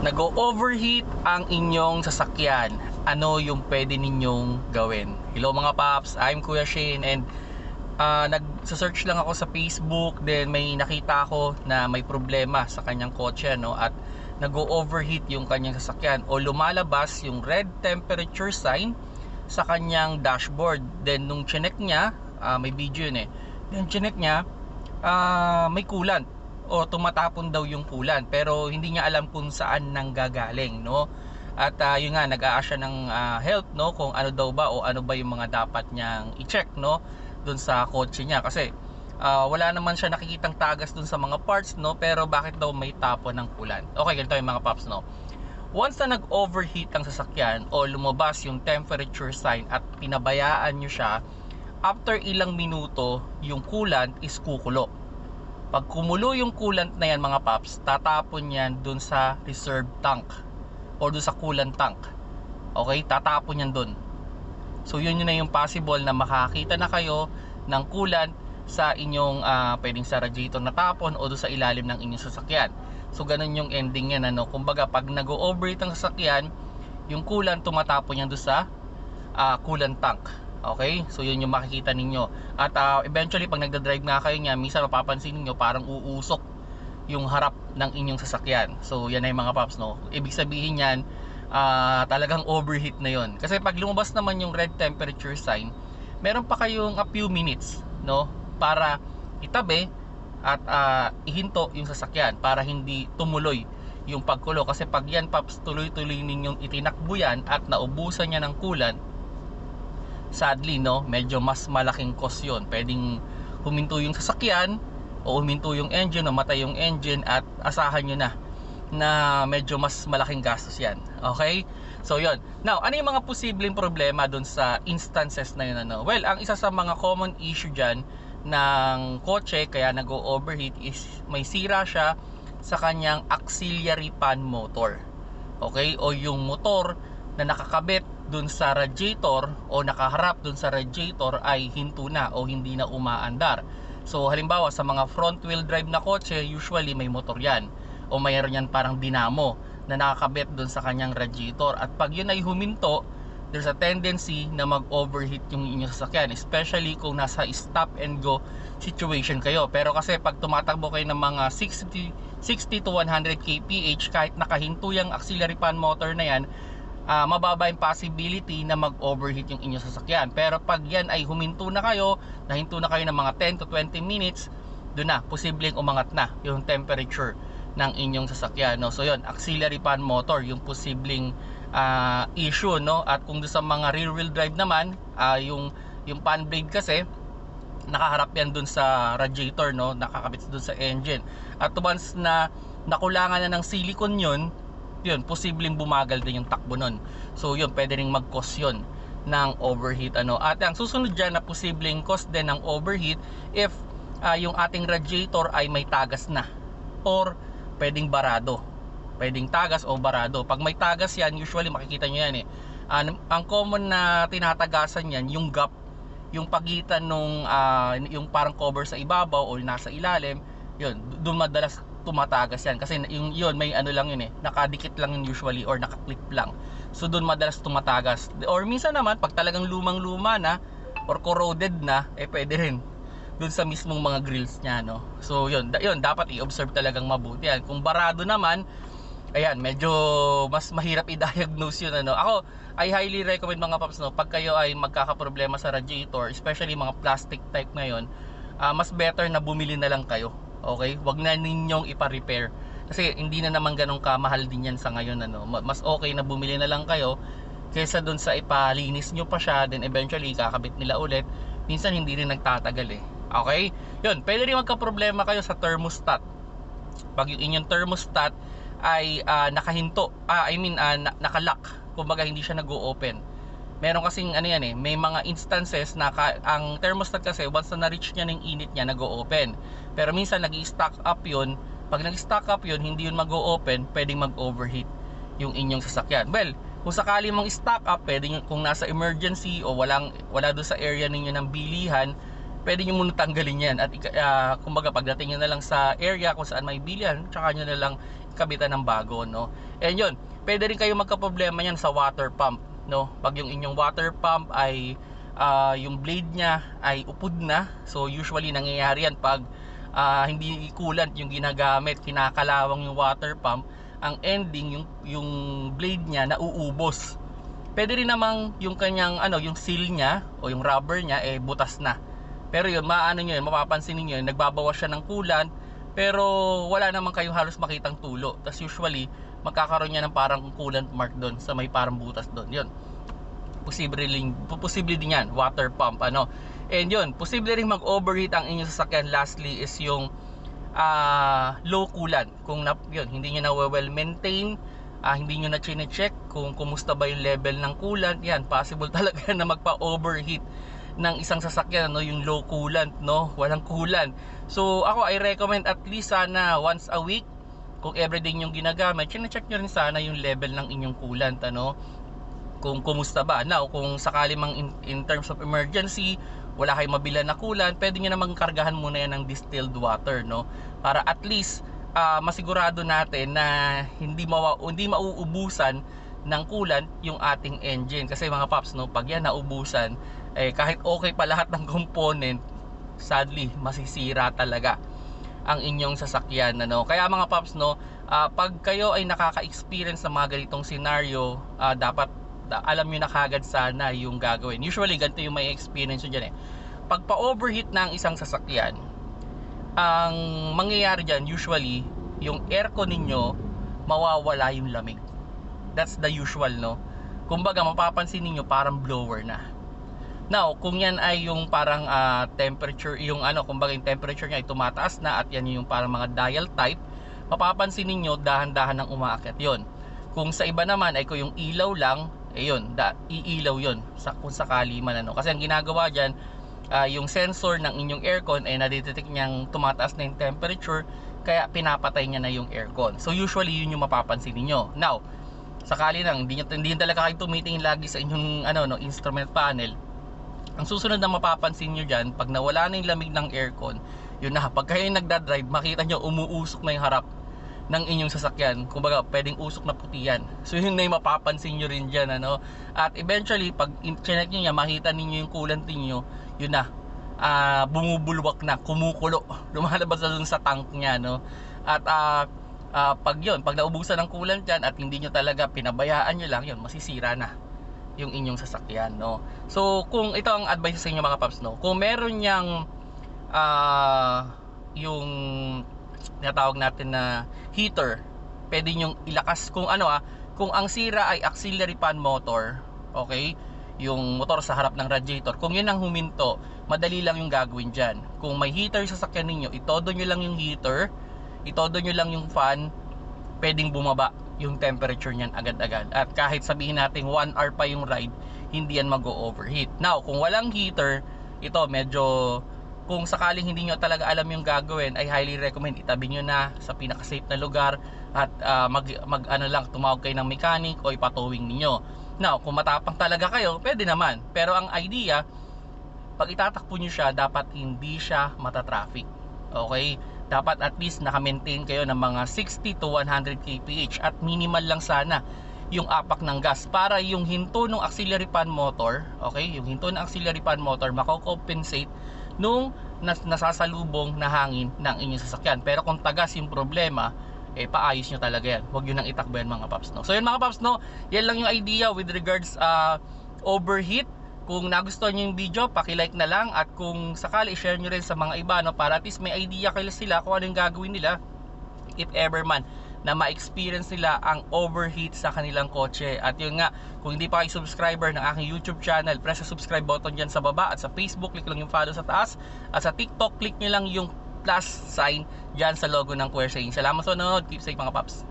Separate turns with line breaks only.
nag-overheat ang inyong sasakyan, ano yung pwede ninyong gawin? Hello mga paps, I'm Kuya Shane and uh, nag-search lang ako sa Facebook. Then may nakita ako na may problema sa kanyang kotse no? At nag-overheat yung kanyang sasakyan. O lumalabas yung red temperature sign sa kanyang dashboard. Then nung chinek niya uh, may video yun eh. Then chinek niya uh, may coolant o tumatapon daw yung coolant pero hindi niya alam kung saan nang gagaling no? At uh, yun nga nag-aasya ng uh, help no? Kung ano daw ba o ano ba yung mga dapat niyang i-check no? Dun sa kotse niya. Kasi uh, wala naman siya nakikitang tagas dun sa mga parts no? Pero bakit daw may tapon ng coolant okay ganito yung mga pops no? Once na nag-overheat ang sasakyan o lumabas yung temperature sign at pinabayaan nyo siya after ilang minuto yung coolant is kukulo pag kumulo yung coolant na yan mga paps, tatapon yan dun sa reserve tank or dun sa coolant tank. Okay, tatapon yan dun. So yun yun na yung possible na makakita na kayo ng coolant sa inyong uh, pwedeng sa radiator na tapon o dun sa ilalim ng inyong sasakyan. So ganun yung ending yan ano. Kumbaga pag nag-overheat ang sasakyan, yung coolant tumatapon yan dun sa uh, coolant tank. Okay? So yun yung makikita ninyo. At uh, eventually pag nagda-drive nga kayo niya, minsan mapapansin niyo parang uusok yung harap ng inyong sasakyan. So yan ay mga paps no. Ibig sabihin niyan uh, talagang overheat na yon. Kasi pag lumabas naman yung red temperature sign, meron pa kayong a few minutes no para itabi at uh, ihinto yung sasakyan para hindi tumuloy yung pagkulo kasi pag yan paps tuloy-tuloy ninyong itinakbo yan at naubusan niya ng coolant sadly no medyo mas malaking cost yun. Pwedeng huminto yung sasakyan o huminto yung engine o matay yung engine at asahan nyo na na medyo mas malaking gastos yan. Okay? So yun. Now ano yung mga posibleng problema dun sa instances na yun ano? Well ang isa sa mga common issue dyan ng kotse kaya nag-overheat is may sira siya sa kanyang auxiliary fan motor. Okay? O yung motor na nakakabit dun sa radiator o nakaharap dun sa radiator ay hinto na o hindi na umaandar. So halimbawa sa mga front wheel drive na kotse, usually may motor yan. O mayroon yan parang dinamo na nakakabit dun sa kanyang radiator. At pag yun ay huminto, there's a tendency na mag-overheat yung inyong sasakyan especially kung nasa stop and go situation kayo. Pero kasi pag tumatakbo kayo ng mga 60, 60 to 100 kph kahit nakahinto yung auxiliary fan motor na yan uh, mababa yung possibility na mag-overheat yung inyong sasakyan. Pero pag yan ay huminto na kayo, nahinto na kayo ng mga 10 to 20 minutes, doon na, posibleng umangat na yung temperature ng inyong sasakyan. No? So yun, auxiliary fan motor, yung posibleng uh, issue. No? At kung doon sa mga rear wheel drive naman, uh, yung, yung fan blade kasi, nakaharap yan dun sa radiator no nakakabit dun sa engine at once na nakulangan na ng silicone yun yun, posibleng bumagal din yung takbo nun. So yun, pwede ring mag-cause yun ng overheat ano. At ang susunod dyan na posibleng cause din ng overheat if uh, yung ating radiator ay may tagas na or pwedeng barado. Pwedeng tagas o barado. Pag may tagas yan usually makikita nyo yan eh. Uh, ang common na tinatagasan yan yung gap. Yung pagitan nung uh, yung parang cover sa ibabaw o nasa ilalim yun doon madalas tumatagas yan. Kasi yung yun may ano lang yun eh. Nakadikit lang yun usually or nakaklip lang. So doon madalas tumatagas. Or minsan naman pag talagang lumang luma na or corroded na eh pwede rin. Doon sa mismong mga grills niya no? So yun da, yun dapat i-observe talagang mabuti yan. Kung barado naman ayan medyo mas mahirap i-diagnose yun ano? Ako I highly recommend mga paps no pag kayo ay magkakaproblema sa radiator especially mga plastic type ngayon uh, mas better na bumili na lang kayo Okay? Wag na ninyong ipa-repair. Kasi hindi na naman ganun kamahal din yan sa ngayon ano. Mas okay na bumili na lang kayo kaysa doon sa ipalinis nyo pa siya then eventually kakabit nila ulit. Minsan hindi rin nagtatagal eh. Okay? Yun, pwede rin magka-problema kayo sa thermostat. Pag yung inyong thermostat ay uh, nakahinto, ah, I mean uh, nakalock, kumbaga hindi siya nag-o-open meron kasing ano yan eh, may mga instances na ka, ang thermostat kasi once na na-reach niya ng init niya, nag-o-open. Pero minsan nag-stock up yun, pag nag-stock up yun, hindi yun mag-o-open, pwedeng mag-overheat yung inyong sasakyan. Well, kung sakali mong stock up, pwede nyo, kung nasa emergency o walang, wala doon sa area ninyo ng bilihan, pwede nyo muna tanggalin yan. At uh, kumbaga pagdating nyo na lang sa area kung saan may bilihan, tsaka nyo na lang kabitan ng bago, no? And yun, pwede rin kayo magka-problema yan sa water pump, no? Pag yung inyong water pump ay ah, yung blade niya ay upod na. So usually nangyayari yan pag ah, hindi coolant yung ginagamit, kinakalawang yung water pump, ang ending yung yung blade niya nauubos. Pwede rin namang yung kanyang ano, yung seal niya o yung rubber niya eh butas na. Pero yun, maano nyo yun, mapapansin niyo nagbabawas siya ng coolant, pero wala naman kayong halos makitang tulo. Tapos usually, magkakaroon niya ng parang coolant mark doon sa may parang butas doon. Yun. Posible rin, posible din yan, water pump, ano. And yun, posible rin mag-overheat ang inyong sasakyan. Lastly is yung ah, low coolant. Kung na, yun, hindi nyo na well maintain, ah, hindi nyo na chine-check kung kumusta ba yung level ng coolant, yan, possible talaga na magpa-overheat ng isang sasakyan, no, yung low coolant, no, walang coolant. So, ako, I recommend at least sana once a week, kung everyday yung ginagamit, chine-check nyo rin sana yung level ng inyong coolant, ano, kung kumusta ba. Now, kung sakali mang in, in terms of emergency, wala kayong mabila na coolant, pwede nyo namang kargahan muna yan ng distilled water, no? Para at least, ah, masigurado natin na hindi, mawa, hindi mauubusan ng coolant yung ating engine. Kasi mga paps, no, pag yan naubusan, eh, kahit okay pa lahat ng component, sadly, masisira talaga ang inyong sasakyan ano? Kaya mga paps no ah, pag kayo ay nakaka-experience ng mga ganitong scenario ah, dapat da- alam niyo na kagad sana yung gagawin. Usually ganito yung may experience nyo dyan eh. Pag pa-overheat na ang isang sasakyan ang mangyayari dyan usually yung aircon ninyo mawawala yung lamig. That's the usual no? Kumbaga mapapansin ninyo parang blower na Now, kung yan ay yung parang ah, temperature, yung ano, kumbaga yung temperature niya ay tumataas na at yan yung parang mga dial type, mapapansin ninyo dahan-dahan ng umaakyat yon. Kung sa iba naman ay kung yung ilaw lang, eh yun, da, iilaw yon sa, kung sakali man ano. Kasi ang ginagawa dyan, ah, yung sensor ng inyong aircon ay nadidetect niyang tumataas na yung temperature, kaya pinapatay niya na yung aircon. So usually yun yung mapapansin ninyo. Now, sakali lang, hindi, hindi talaga kayo tumitingin lagi sa inyong ano, no, instrument panel, ang susunod na mapapansin nyo dyan, pag nawala na yung lamig ng aircon, yun na, pag kayo nagdadrive, makita nyo umuusok na yung harap ng inyong sasakyan. Kumbaga, pwedeng usok na puti yan. So yun na yung mapapansin nyo rin dyan. Ano? At eventually, pag chinek nyo yan, makita ninyo yung coolant ninyo, yun na, ah, bumubulwak na, kumukulo, lumalabas na dun sa tank niya. No? At ah, ah, pag yun, pag naubusan ng coolant yan at hindi nyo talaga pinabayaan nyo lang, yun, masisira na yung inyong sasakyan no? So kung ito ang advice sa inyo mga paps no? Kung meron niyang ah yung natawag natin na heater pwede nyong ilakas kung ano ah kung ang sira ay auxiliary fan motor okay? Yung motor sa harap ng radiator. Kung yun ang huminto madali lang yung gagawin dyan. Kung may heater sa sakyan ninyo itodo nyo lang yung heater itodo nyo lang yung fan pwedeng bumaba yung temperature niyan agad-agad. At kahit sabihin natin 1 hour pa yung ride, hindi yan mag-overheat. Now, kung walang heater, ito medyo kung sakaling hindi nyo talaga alam yung gagawin, ay highly recommend itabi nyo na sa pinaka-safe na lugar at ah, mag, mag ano lang, tumawag kayo ng mechanic o ipatowing ninyo. Now, kung matapang talaga kayo, pwede naman. Pero ang idea, pag itatakbo nyo siya, dapat hindi siya matatraffic. Okay? Dapat at least naka-maintain kayo ng mga 60 to 100 kph at minimal lang sana yung apak ng gas para yung hinto ng auxiliary fan motor, okay? Yung hinto ng auxiliary fan motor mako-compensate nung nas nasasalubong na hangin ng inyong sasakyan. Pero kung tagas yung problema, eh paayos nyo talaga yan. Huwag yun nang itakbo yan mga paps no. So yun mga paps no, yan lang yung idea with regards uh, overheat kung nagustuhan nyo yung video, paki-like na lang at kung sakali share nyo rin sa mga iba no para at least may idea kayo sila kung ano yung gagawin nila if ever man na ma-experience nila ang overheat sa kanilang kotse. At yun nga, kung hindi pa kayo subscriber ng aking YouTube channel, press the subscribe button dyan sa baba at sa Facebook, click lang yung follow sa taas at sa TikTok, click nyo lang yung plus sign dyan sa logo ng Quersane. Salamat sa nanonood. Keep safe mga paps.